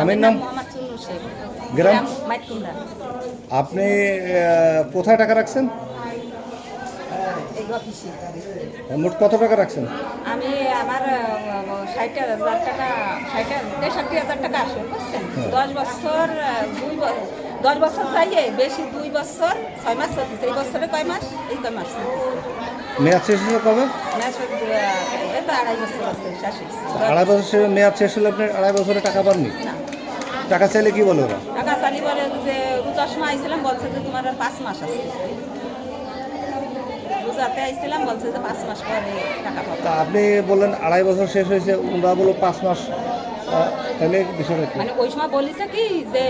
স্বামীর নাম? গ্রাম? আপনি কোথায় টাকা রাখছেন? মোট কত টাকা রাখছেন? আমি আমার ষাট হাজার টাকা ষাট তেষট্টি হাজার টাকা বুঝছেন? হ্যাঁ। দশ বছর দুই দশ বছর চাইয়ে বেশি দুই বছর ছয় মাস চলতেছে। এই বছরে কয় মাস? এই কয় মাস চলতেছে। মেয়াদ শেষ হলো কবে? আড়াই বছর শেষ মেয়াদ শেষ হলে আপনি আড়াই বছরে টাকা পাননি? না। টাকা চাইলে কি বলে ওরা? টাকা বলে যে আইছিলাম বলছে যে তোমার আর পাঁচ মাস আছে। রোজাতে আইছিলাম বলছে যে পাঁচ মাস পরে টাকা পাবো। আপনি বললেন আড়াই বছর শেষ হয়েছে ওরা বলো পাঁচ মাস তাহলে বিষয়টা মানে ওই সময় বলিছে কি যে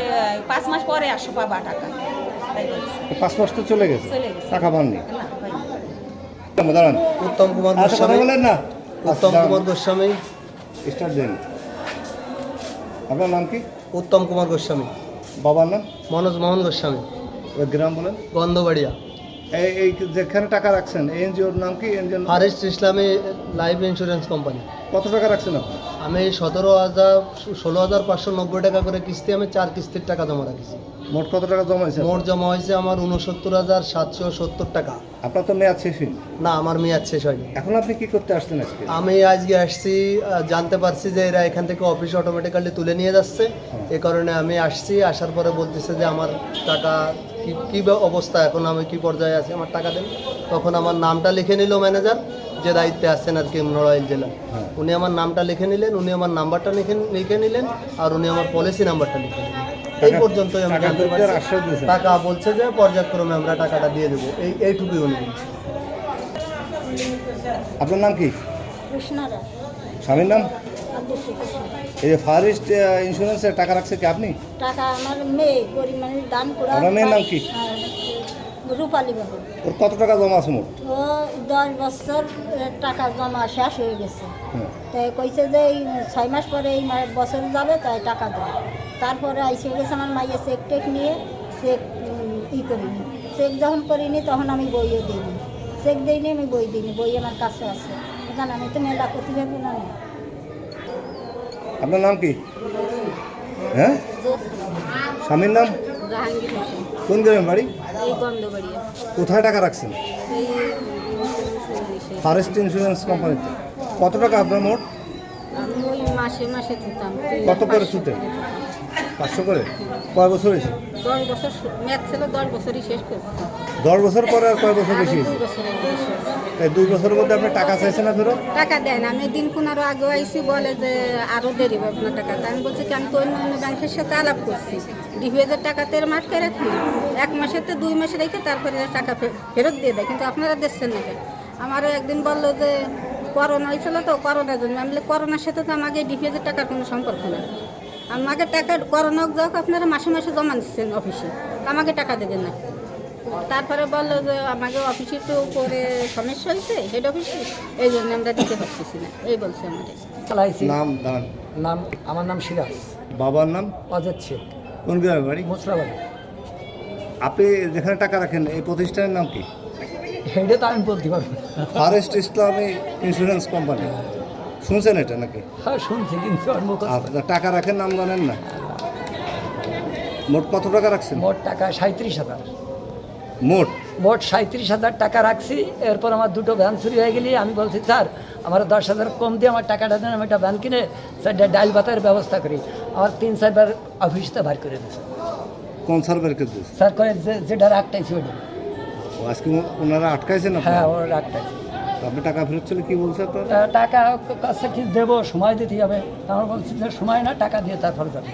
পাঁচ মাস পরে আসো পাবা টাকা। পাঁচ মাস তো চলে গেছে টাকা পাননি। উত্তম কুমার আচ্ছা গোস্বামী। বলেন না। উত্তম কুমার গোস্বামী। স্টার্ট দিন। আপনার নাম কি? উত্তম কুমার গোস্বামী। বাবার নাম? মনোজ মোহন গোস্বামী। গ্রাম বলেন। গন্ধবাড়িয়া। এই যেখানে টাকা রাখছেন এনজিওর নাম কি? এনজিওর ফারেস্ট ইসলামী লাইফ ইন্স্যুরেন্স কোম্পানি। কত টাকা রাখছেন আপনি? আমি সতেরো হাজার ষোলো হাজার পাঁচশো নব্বই টাকা করে কিস্তি আমি চার কিস্তির টাকা জমা রাখিছি। মোট কত টাকা জমা হয়েছে? মোট জমা হয়েছে আমার উনসত্তর হাজার সাতশো সত্তর টাকা। আপনার তো মেয়াদ শেষ হয়নি। না আমার মেয়াদ শেষ হয়নি। এখন আপনি কি করতে আসছেন আজকে? আমি আজকে আসছি জানতে পারছি যে এরা এখান থেকে অফিস অটোমেটিক্যালি তুলে নিয়ে যাচ্ছে। এ কারণে আমি আসছি আসার পরে বলতেছে যে আমার টাকা কি কী অবস্থা? এখন আমি কি পর্যায়ে আছি? আমার টাকা দেন। তখন আমার নামটা লিখে নিল ম্যানেজার যে দায়িত্বে আসছেন আর কি নড়াইল জেলা। হ্যাঁ। উনি আমার নামটা লিখে নিলেন উনি আমার নাম্বারটা লিখে লিখে নিলেন আর উনি আমার পলিসি নাম্বারটা লিখে নিলেন এই পর্যন্তই আমি টাকা জানতে পারছি। টাকা বলছে যে পর্যায়ক্রমে আমরা টাকাটা দিয়ে দেবো। এই এইটুকুই উনি বলছে। আপনার নাম কি? কৃষ্ণারা স্বামীর নাম? এই যে ফারেস্ট ইন্স্যুরেন্সের টাকা রাখছে কি আপনি? টাকা আমার মেয়ে গরিব মানুষ দান করে আপনার মেয়ের নাম কি? রূপালী বাবু। ওর কত টাকা জমা আছে মোট? ও দশ বছর টাকা জমা শেষ হয়ে গেছে। তাই কইছে যে এই ছয় মাস পরে এই বছর যাবে তাই টাকা দেবে তারপরে আইসে গেছে আমার মাইয়ে চেক টেক নিয়ে চেক ই করিনি। চেক যখন করিনি তখন আমি বইও দিইনি। চেক দিইনি আমি বই দিইনি বই আমার কাছে আছে। এখানে আমি তো মেলা করতে পারব না আপনার নাম কি? হ্যাঁ? স্বামীর নাম? কোন গ্রামের বাড়ি? কোথায় টাকা রাখছেন? ফরেস্ট ইন্স্যুরেন্স কোম্পানিতে কত টাকা আপনার মোট? কত করে ছুটে? পাঁচশো করে? কয় বছর হয়েছে? দশ বছর ম্যাথ ছিল দশ বছরই শেষ করছি। দশ বছর পরে আর কয় বছর বেশি? দুই বছরের বেশি তাই দুই বছরের মধ্যে আপনি টাকা চাইছেন না ফেরত? টাকা দেন আমি দিন পনেরো আগে আইসি বলে যে আরও দেরি হবে আপনার টাকা তা আমি বলছি কি আমি তো অন্য অন্য ব্যাংকের সাথে আলাপ করছি। ডিভিজের টাকা তের মাস করে রাখি। এক মাসের তো দুই মাসে রেখে তারপরে টাকা ফেরত দিয়ে দেয় কিন্তু আপনারা দিচ্ছেন না আমারও একদিন বলল যে করোনা হয়েছিল তো করোনার জন্য। আমি করোনার সাথে তো আমাকে ডিভিজের টাকার কোনো সম্পর্ক না আমাকে টাকা করোনা যাক আপনারা মাসে মাসে জমা দিচ্ছেন অফিসে। আমাকে টাকা দেবেন না। তারপরে বলল যে আমাকে অফিসে একটু করে সমস্যা হয়েছে হেড অফিসে এই জন্য আমরা দিতে পারতেছি না। এই বলছে আমাদের। নাম দাঁড়ান। নাম আমার নাম সিরাজ। বাবার নাম? অজেদ শেখ। কোন গ্রামের বাড়ি? মুসরাবাড়ি। আপনি যেখানে টাকা রাখেন এই প্রতিষ্ঠানের নাম কি? হেডে তো আমি বলতে পারব। ফরেস্ট ইসলামী ইন্স্যুরেন্স কোম্পানি শুনছেন এটা নাকি? হ্যাঁ শুনছি কিন্তু আর আপনার টাকা রাখেন নাম জানেন না? মোট কত টাকা রাখছেন? মোট টাকা সাঁত্রিশ হাজার। মোট? মোট সাঁত্রিশ হাজার টাকা রাখছি এরপর আমার দুটো ভ্যান চুরি হয়ে গেলি আমি বলছি স্যার আমার দশ হাজার কম দিয়ে আমার টাকাটা দেন আমি একটা ভ্যান কিনে স্যার ডাইল ভাতের ব্যবস্থা করি। আমার তিন চারবার অফিসটা বার করে দিয়েছে। কোন সার্ভারকে দিয়েছে? স্যার যে যেটা রাখটাইছি ওটা আজকে ওনারা আটকাইছেন আপনার? হ্যাঁ ওর রাখটাইছি আপনি টাকা ফেরত চলে কি বলছে টাকা কাছে কি দেবো? সময় দিতে হবে। তারপর বলছি যে সময় না, টাকা দিয়ে তারপরে যাবে।